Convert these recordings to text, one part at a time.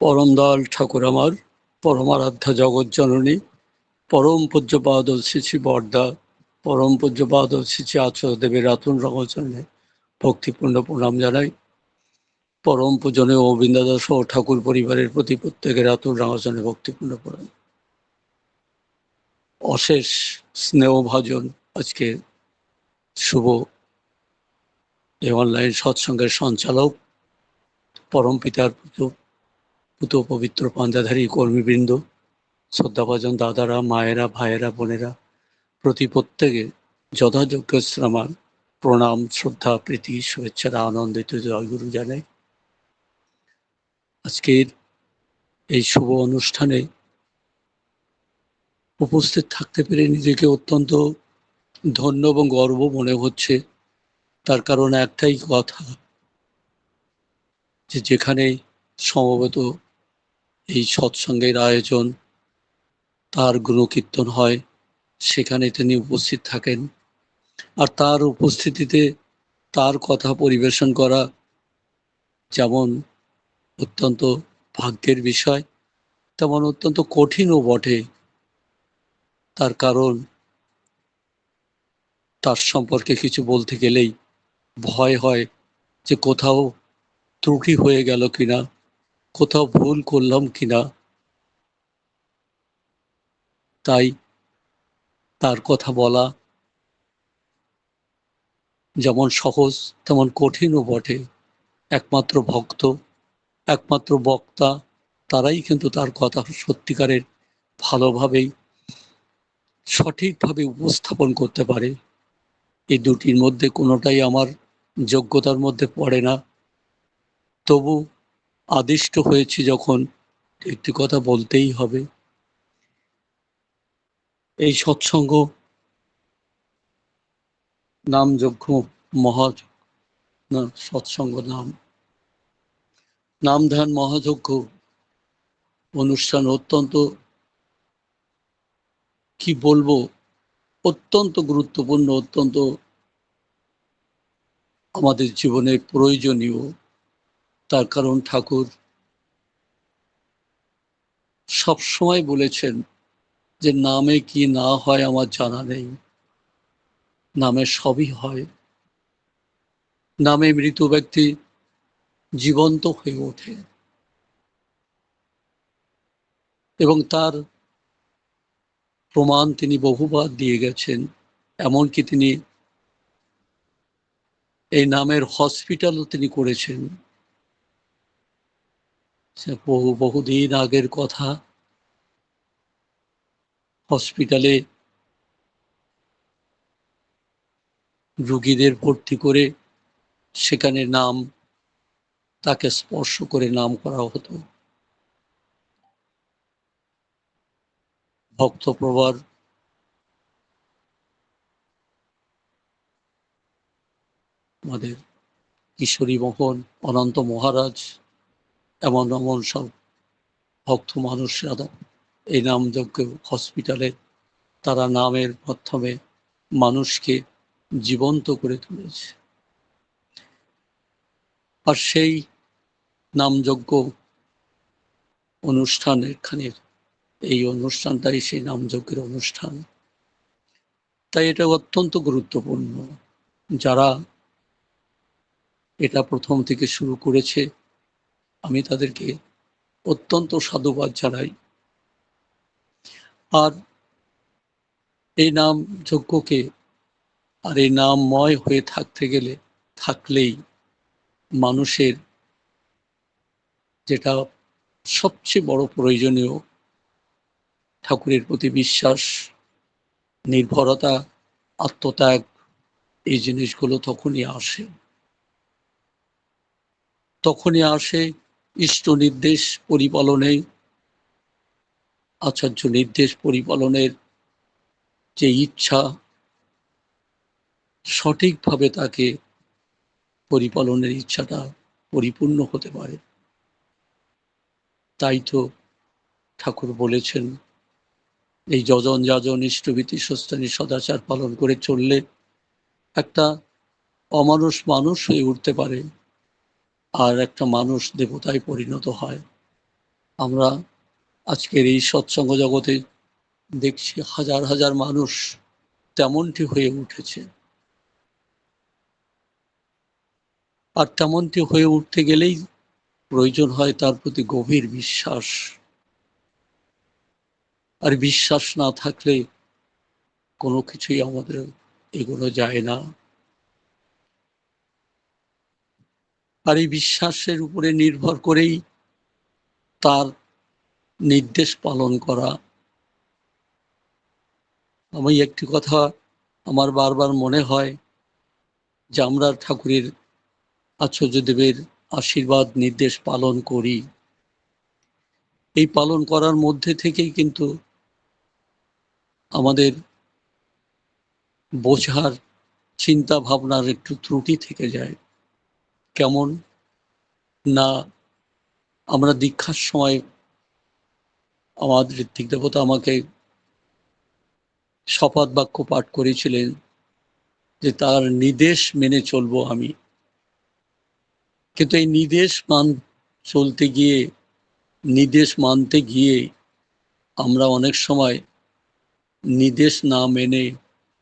পরম দয়াল ঠাকুর আমার, পরমারাধ্যা জগৎ জননী পরম পূজ্যপাদ শ্রী বর্দা, পরম পূজ্যপাদ শ্রী আচার্য দেবের রাতুন রঙচরণে ভক্তিপূর্ণ প্রণাম জানাই। পরম পূজনীয় অবিন্দাদাস ও ঠাকুর পরিবারের প্রতি প্রত্যেকের রাতুন রঙচরণে ভক্তিপূর্ণ প্রণাম। অশেষ স্নেহভাজন আজকে শুভ এই অনলাইন সৎসঙ্গের সঞ্চালক, পরম পিতার পুত্র পুত পবিত্র পাঞ্জাধারী কর্মীবৃন্দ, শ্রদ্ধাভাজন দাদারা, মায়েরা, ভাইয়েরা, বোনেরা, প্রতি প্রত্যেকে যথাযোগ্য শ্রমার প্রণাম, শ্রদ্ধা, প্রীতি শুভেচ্ছারা আনন্দিত জয়গুরু জানাই। আজকের এই শুভ অনুষ্ঠানে উপস্থিত থাকতে পেরে নিজেকে অত্যন্ত ধন্য এবং গর্ব মনে হচ্ছে। তার কারণ একটাই কথা, যে যেখানে সমবেত এই সৎসঙ্গের আয়োজন তার গুণকীর্তন হয়। সেখানে তিনি উপস্থিত থাকেন। আর তার উপস্থিতিতে তার কথা পরিবেশন করা যেমন অত্যন্ত ভাগ্যের বিষয়, তেমন অত্যন্ত কঠিনও বটে। তার কারণ তার সম্পর্কে কিছু বলতে গেলেই ভয় হয় যে কোথাও ত্রুটি হয়ে গেল কিনা। কোথাও ভুল করলাম কিনা, তাই তার কথা বলা যেমন সহজ, তেমন কঠিনও বটে। একমাত্র ভক্ত, একমাত্র বক্তা, তারাই কিন্তু তার কথা সত্যিকারের ভালোভাবেই সঠিকভাবে উপস্থাপন করতে পারে। এই দুটির মধ্যে কোনোটাই আমার যোগ্যতার মধ্যে পড়ে না। তবু আদিষ্ট হয়েছি যখন একটি কথা বলতেই হবে। এই সৎসঙ্গ নামযজ্ঞ মহা না, সৎসঙ্গ নাম। নাম ধ্যান মহাযজ্ঞ অনুষ্ঠান অত্যন্ত, কি বলব, অত্যন্ত গুরুত্বপূর্ণ, অত্যন্ত আমাদের জীবনে প্রয়োজনীয় তার কারণ ঠাকুর সব সময় বলেছেন যে নামে কি না হয় আমার জানা নেই। নামে সবই হয়। নামে মৃত ব্যক্তি জীবন্ত হয়ে ওঠে। এবং তার প্রমাণ তিনি বহুবার দিয়ে গেছেন। এমনকি তিনি এই নামের হসপিটালও তিনি করেছেন। সে বহু বহুদিন আগের কথা। হসপিটালে রুগীদের ভর্তি করে সেখানে নাম, তাকে স্পর্শ করে নাম করা হতো। ভক্তপ্রবার আমাদের কিশোরী মোহন অনন্ত মহারাজ এমন এমন সব ভক্ত মানুষরা এই নামযজ্ঞ হসপিটালে তারা নামের মাধ্যমে মানুষকে জীবন্ত করে তুলেছে। আর সেই নামযজ্ঞ অনুষ্ঠান এখানের এই অনুষ্ঠানটাই সেই নামযজ্ঞের অনুষ্ঠান। তাই এটা অত্যন্ত গুরুত্বপূর্ণ। যারা এটা প্রথম থেকে শুরু করেছে আমি তাদেরকে অত্যন্ত সাধুবাদ জানাই। আর এই নাম যজ্ঞকে আর এই নামময় হয়ে থাকতে গেলে, থাকলেই মানুষের যেটা সবচেয়ে বড় প্রয়োজনীয় ঠাকুরের প্রতি বিশ্বাস, নির্ভরতা, আত্মত্যাগ, এই জিনিসগুলো তখনই আসে। তখনই আসে ইষ্ট নির্দেশ পরিপালনে, আচার্য নির্দেশ পরিপালনের যে ইচ্ছা, সঠিকভাবে তাকে পরিপালনের ইচ্ছাটা পরিপূর্ণ হতে পারে। তাই তো ঠাকুর বলেছেন, এই যজন যাজন ইষ্টভীতি সস্তানি সদাচার পালন করে চললে একটা অমানুষ মানুষ হয়ে উঠতে পারে। আর একটা মানুষ দেবতায় পরিণত হয়। আমরা আজকের এই সৎসঙ্গ জগতে দেখছি হাজার হাজার মানুষ তেমনটি হয়ে উঠেছে। আর তেমনটি হয়ে উঠতে গেলেই প্রয়োজন হয় তার প্রতি গভীর বিশ্বাস। আর বিশ্বাস না থাকলে কোনো কিছুই আমাদের এগোনো যায় না। আর এই বিশ্বাসের উপরে নির্ভর করেই তার নির্দেশ পালন করা। আমি একটি কথা আমার বারবার মনে হয় যে আমরা ঠাকুরের আচার্যদেবের আশীর্বাদ, নির্দেশ পালন করি। এই পালন করার মধ্যে থেকেই কিন্তু আমাদের বোঝার চিন্তা ভাবনার একটু ত্রুটি থেকে যায়। কেমন না আমরা দীক্ষার সময় আমাদের ঋত্বিক দেবতা আমাকে শপথ বাক্য পাঠ করেছিলেন যে তার নির্দেশ মেনে চলবো আমি। কিন্তু এই নির্দেশ মান চলতে গিয়ে, নির্দেশ মানতে গিয়ে আমরা অনেক সময় নির্দেশ না মেনে,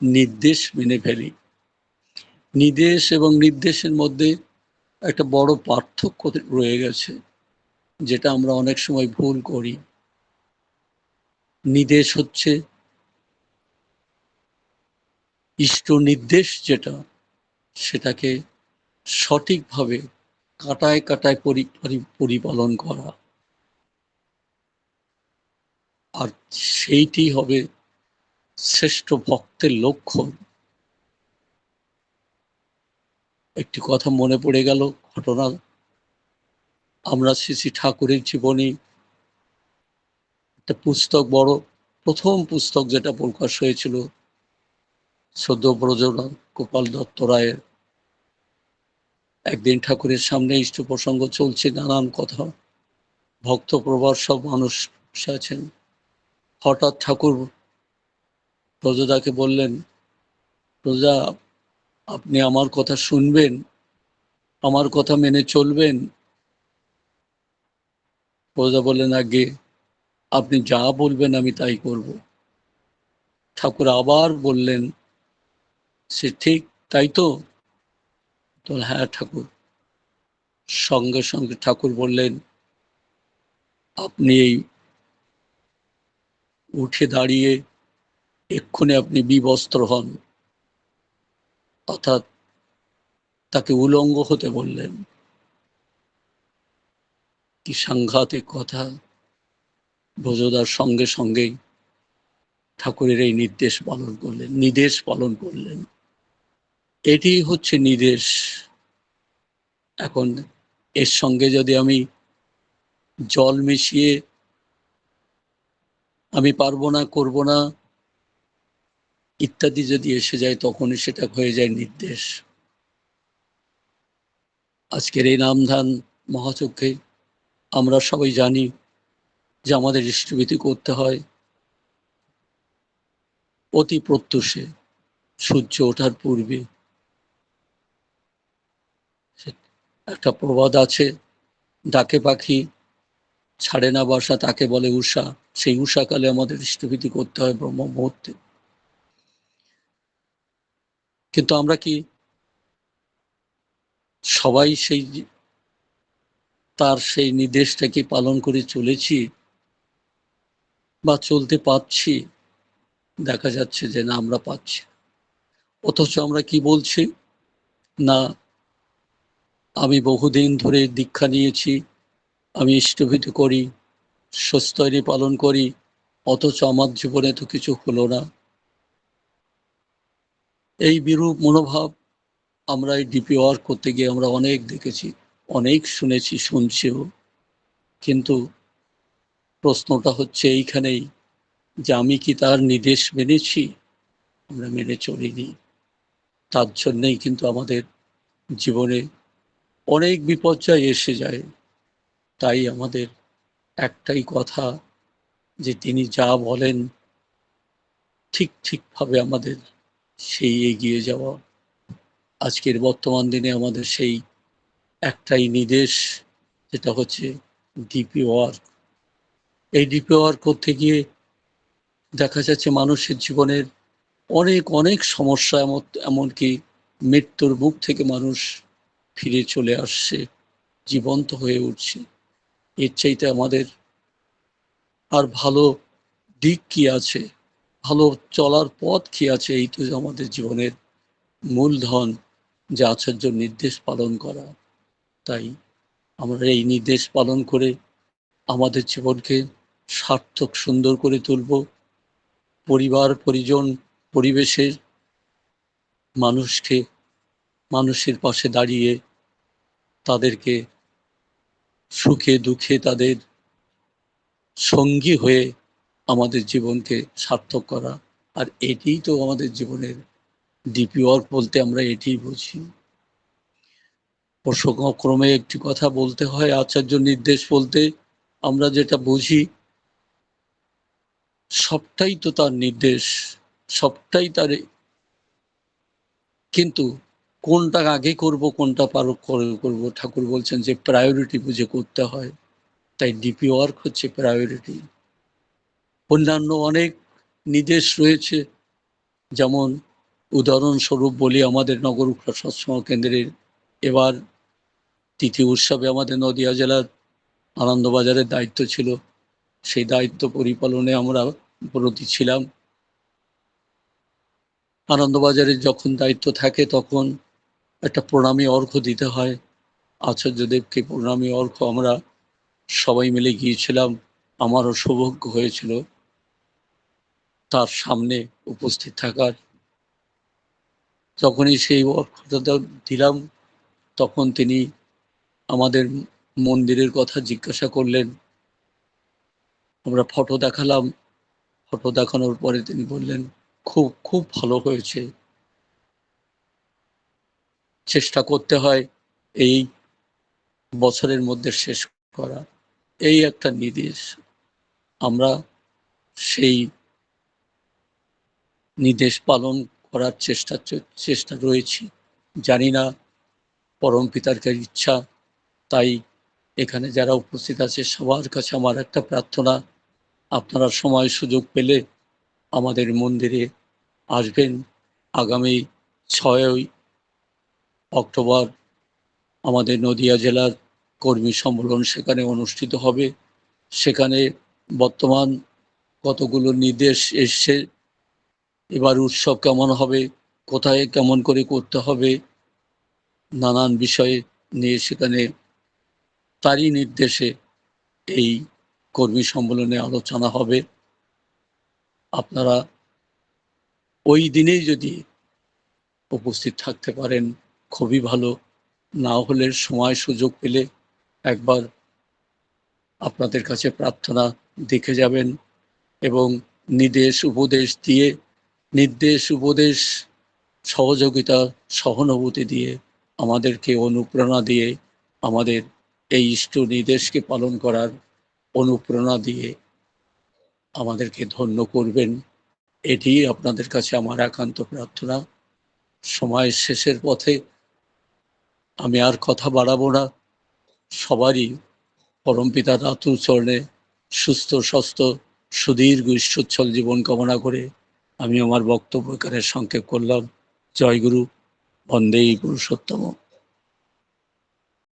নির্দেশ মেনে ফেলি। নির্দেশ এবং নির্দেশের মধ্যে একটা বড় পার্থক্য রয়ে গেছে, যেটা আমরা অনেক সময় ভুল করি। নির্দেশ হচ্ছে, ইষ্ট নির্দেশ যেটা, সেটাকে সঠিকভাবে কাটায় কাটায় পরিপালন করা। আর সেইটি হবে শ্রেষ্ঠ ভক্তের লক্ষণ। একটি কথা মনে পড়ে গেল, ঘটনা আমরা শ্রী শ্রী ঠাকুরের জীবনী, একটা পুস্তক বড়, প্রথম পুস্তক যেটা প্রকাশ হয়েছিল সদ্য ব্রজনা গোপাল দত্ত রায়ের। একদিন ঠাকুরের সামনে ইষ্ট প্রসঙ্গ চলছে, নানান কথা, ভক্ত প্রবার সব মানুষ আছেন। হঠাৎ ঠাকুর প্রজদাকে বললেন, প্রজা আপনি আমার কথা শুনবেন, আমার কথা মেনে চলবেন। প্রজা বললেন, আগে আপনি যা বলবেন আমি তাই করব। ঠাকুর আবার বললেন, সে ঠিক তাই তো? তো হ্যাঁ ঠাকুর। সঙ্গে সঙ্গে ঠাকুর বললেন, আপনি এই উঠে দাঁড়িয়ে এক্ষুনি আপনি বিবস্ত্র হন। অর্থাৎ তাকে উলঙ্গ হতে বললেন। কি সাংঘাতিক কথা। ব্রজদার সঙ্গে সঙ্গেই ঠাকুরের এই নির্দেশ পালন করলেন নির্দেশ পালন করলেন। এটি হচ্ছে নির্দেশ এখন এর সঙ্গে যদি আমি জল মিশিয়ে আমি পারব না, করব না ইত্যাদি যদি এসে যায়, তখনই সেটা হয়ে যায় নির্দেশ। আজকের এই নামধান মহাচক্ষে আমরা সবাই জানি যে আমাদের ইষ্টভীতি করতে হয়। অতি প্রত্যুষে সূর্য ওঠার পূর্বে। একটা প্রবাদ আছে, ডাকে পাখি ছাড়ে না বাসা তাকে বলে উষা সেই উষাকালে আমাদের ইষ্টভীতি করতে হয় ব্রহ্ম মুহূর্তে কিন্তু আমরা কি সবাই সেই তার সেই নির্দেশটাকে পালন করে চলেছি বা চলতে পাচ্ছি দেখা যাচ্ছে যে না, আমরা পাচ্ছি অথচ আমরা কি বলছি? না, আমি বহুদিন ধরে দীক্ষা নিয়েছি, আমি ইষ্টভীতি করি সুস্থরি পালন করি, অথচ আমার জীবনে তো কিছু হলো না। এই বিরূপ মনোভাব আমরা এই ডিপি ওয়ার্ক করতে গিয়ে আমরা অনেক দেখেছি, অনেক শুনেছি, শুনছিও। কিন্তু প্রশ্নটা হচ্ছে এইখানেই যে আমি কি তার নির্দেশ মেনেছি? আমরা মেনে চলিনি। তার জন্যেই কিন্তু আমাদের জীবনে অনেক বিপর্যয় এসে যায়। তাই আমাদের একটাই কথা যে তিনি যা বলেন ঠিক, ঠিকভাবে আমাদের সেই এগিয়ে যাওয়া। আজকের বর্তমান দিনে আমাদের সেই একটাই নির্দেশ যেটা হচ্ছে ডিপি ওয়ার্ক এই ডিপি ওয়ার্ক করতে গিয়ে দেখা যাচ্ছে মানুষের জীবনের অনেক অনেক সমস্যা, এমন, এমনকি মৃত্যুর মুখ থেকে মানুষ ফিরে চলে আসছে, জীবন্ত হয়ে উঠছে। এর চাইতে আমাদের আর ভালো দিক কি আছে? ভালো চলার পথ কি আছে? এই তো আমাদের জীবনের মূলধন যে আচার্য নির্দেশ পালন করা। তাই আমরা এই নির্দেশ পালন করে আমাদের জীবনকে সার্থক, সুন্দর করে তুলব। পরিবার, পরিজন, পরিবেশের মানুষকে, মানুষের পাশে দাঁড়িয়ে তাদেরকে সুখে, দুঃখে তাদের সঙ্গী হয়ে আমাদের জীবনকে সার্থক করা। আর এটিই তো আমাদের জীবনের ডিপি ওয়ার্ক বলতে আমরা এটিই বুঝি। প্রসঙ্গক্রমে একটি কথা বলতে হয়, আচার্য নির্দেশ বলতে আমরা যেটা বুঝি, সবটাই তো তার নির্দেশ, সবটাই তার কিন্তু কোনটা আগে করব, কোনটা পারক করব, ঠাকুর বলছেন যে প্রায়োরিটি বুঝে করতে হয়। তাই ডিপি ওয়ার্ক হচ্ছে প্রায়োরিটি অন্যান্য অনেক নির্দেশ রয়েছে। যেমন উদাহরণস্বরূপ বলি, আমাদের নগর সৎসঙ্গ কেন্দ্রের এবার তৃতীয় উৎসবে আমাদের নদিয়া জেলার আনন্দবাজারের দায়িত্ব ছিল। সেই দায়িত্ব পরিপালনে আমরা ব্রতী ছিলাম। আনন্দবাজারের যখন দায়িত্ব থাকে, তখন একটা প্রণামী অর্ঘ্য দিতে হয়। আচার্যদেবকে প্রণামী অর্ঘ্য আমরা সবাই মিলে গিয়েছিলাম। আমারও সৌভাগ্য হয়েছিল। তার সামনে উপস্থিত থাকার। যখনই সেই অর্ঘ্যটা দিলাম, তখন তিনি আমাদের মন্দিরের কথা জিজ্ঞাসা করলেন। আমরা ফটো দেখালাম। ফটো দেখানোর পরে তিনি বললেন, খুব খুব ভালো হয়েছে। চেষ্টা করতে হয় এই বছরের মধ্যে শেষ করা এই একটা নির্দেশ। আমরা সেই নির্দেশ পালন করার চেষ্টা চেষ্টা রয়েছি। জানি না পরম পিতার ইচ্ছা, তাই এখানে যারা উপস্থিত আছে, সবার কাছে আমার একটা প্রার্থনা, আপনারা সময় সুযোগ পেলে আমাদের মন্দিরে আসবেন। আগামী ছয়ই অক্টোবর আমাদের নদিয়া জেলার কর্মী সম্মেলন সেখানে অনুষ্ঠিত হবে। সেখানে বর্তমান কতগুলো নির্দেশ এসছে এবার উৎসব কেমন হবে? কোথায় কেমন করে করতে হবে? নানান বিষয়ে নিয়ে সেখানে তারই নির্দেশে এই কর্মী সম্মেলনে আলোচনা হবে। আপনারা ওই দিনেই যদি উপস্থিত থাকতে পারেন, খুবই ভালো। না হলে সময় সুযোগ পেলে একবার আপনাদের কাছে প্রার্থনা দেখে যাবেন এবং নির্দেশ উপদেশ দিয়ে নির্দেশ, উপদেশ, সহযোগিতা, সহানুভূতি দিয়ে আমাদেরকে অনুপ্রেরণা দিয়ে আমাদের এই ইষ্ট নির্দেশকে পালন করার অনুপ্রেরণা দিয়ে আমাদেরকে ধন্য করবেন। এটি আপনাদের কাছে আমার একান্ত প্রার্থনা। সময়ের শেষের পথে আমি আর কথা বাড়াবো না। সবারই পরমপিতার আতুর চরণে সুস্থ স্বাস্থ্য সুদীর্ঘ ঈশ্বচ্ছল জীবন কামনা করে আমি আমার বক্তব্য এখানে সংক্ষেপ করলাম। জয়গুরু বন্দেই পুরুষোত্তম।